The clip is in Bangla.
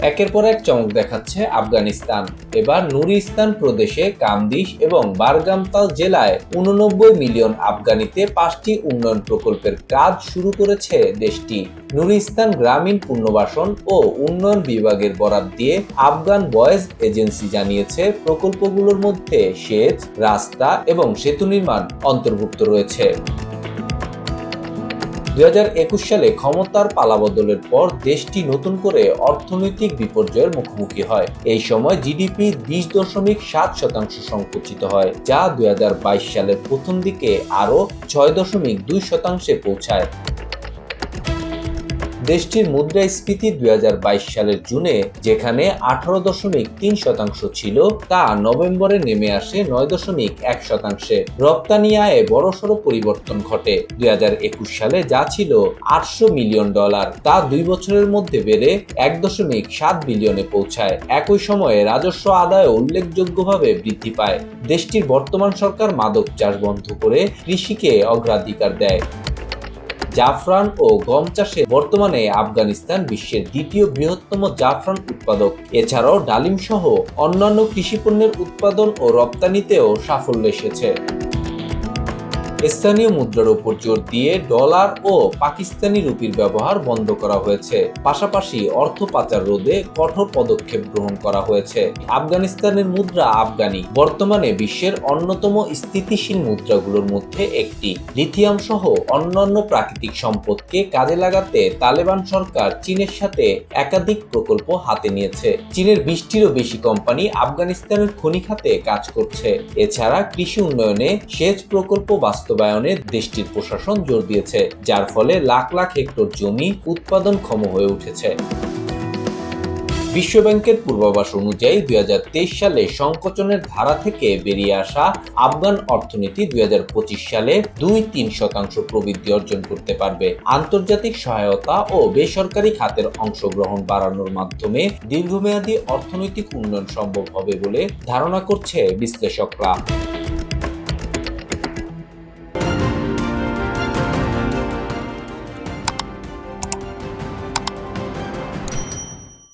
একের পর এক চমক দেখাচ্ছে আফগানিস্তান। এবার নুরিস্তান প্রদেশে কামদিশ এবং বারগামতাল জেলায় উননব্বই মিলিয়ন আফগানিতে পাঁচটি উন্নয়ন প্রকল্পের কাজ শুরু করেছে দেশটি। নুরিস্তান গ্রামীণ পুনর্বাসন ও উন্নয়ন বিভাগের বরাত দিয়ে আফগান বয়েজ এজেন্সি জানিয়েছে, প্রকল্পগুলোর মধ্যে সেচ, রাস্তা এবং সেতু নির্মাণ অন্তর্ভুক্ত রয়েছে। দু হাজার একুশ সালে ক্ষমতার পালাবদলের পর দেশটি নতুন করে অর্থনৈতিক বিপর্যয়ের মুখোমুখি হয়। এই সময় জিডিপি বিশ দশমিক সাত শতাংশ সংকুচিত হয়, যা দু হাজার বাইশ সালের প্রথম দিকে আরও ছয় দশমিক দুই শতাংশে পৌঁছায়। দেশটির মুদ্রাস্ফীতি দুই হাজার বাইশ সালের জুনে, যেখানে আঠারো দশমিক তিন শতাংশ ছিল, তা নভেম্বরে নেমে আসে নয় দশমিক এক শতাংশে। রপ্তানি আয়ে বড়সড় পরিবর্তন ঘটে। দুই হাজার একুশ সালে যা ছিল আটশো মিলিয়ন ডলার, তা দুই বছরের মধ্যে বেড়ে এক দশমিক সাত বিলিয়নে পৌঁছায়। একই সময়ে রাজস্ব আদায় উল্লেখযোগ্যভাবে বৃদ্ধি পায়। দেশটির বর্তমান সরকার মাদক চাষ বন্ধ করে কৃষিকে অগ্রাধিকার দেয়। জাফরান ও গম চাষে বর্তমানে আফগানিস্তান বিশ্বের দ্বিতীয় বৃহত্তম জাফরান উৎপাদক। এছাড়াও ডালিম সহ অন্যান্য কৃষিপণ্যের উৎপাদন ও রপ্তানিতেও সাফল্য এসেছে। স্থানীয় মুদ্রার উপর জোর দিয়ে ডলার ও পাকিস্তানি রুপির ব্যবহার বন্ধ করা হয়েছে। পাশাপাশি অর্থ পাচার রোধে কঠোর পদক্ষেপ গ্রহণ করা হয়েছে। আফগানিস্তানের মুদ্রা আফগানি। বর্তমানে বিশ্বের অন্যতম স্থিতিশীল মুদ্রাগুলোর মধ্যে একটি। লিথিয়াম সহ অন্যান্য প্রাকৃতিক সম্পদকে কাজে লাগাতে তালেবান সরকার চীনের সাথে একাধিক প্রকল্প হাতে নিয়েছে। চীনের বিশটিরও বেশি কোম্পানি আফগানিস্তানের খনি খাতে কাজ করছে। এছাড়া কৃষি উন্নয়নে সেচ প্রকল্প বাস্তবায়নে দেশটির প্রশাসন জোর দিয়েছে, যার ফলে লাখ লাখ হেক্টর জমি উৎপাদনক্ষম হয়ে উঠেছে। বিশ্বব্যাংকের পূর্বাভাস অনুযায়ী দুই হাজার তেইশ সালে সংকোচনের ধারা থেকে বেরিয়ে আসা আফগান অর্থনীতি দু হাজার পঁচিশ সালে দুই তিন শতাংশ প্রবৃদ্ধি অর্জন করতে পারবে। আন্তর্জাতিক সহায়তা ও বেসরকারি খাতের অংশগ্রহণ বাড়ানোর মাধ্যমে দীর্ঘমেয়াদী অর্থনৈতিক উন্নয়ন সম্ভব হবে বলে ধারণা করছে বিশ্লেষকরা।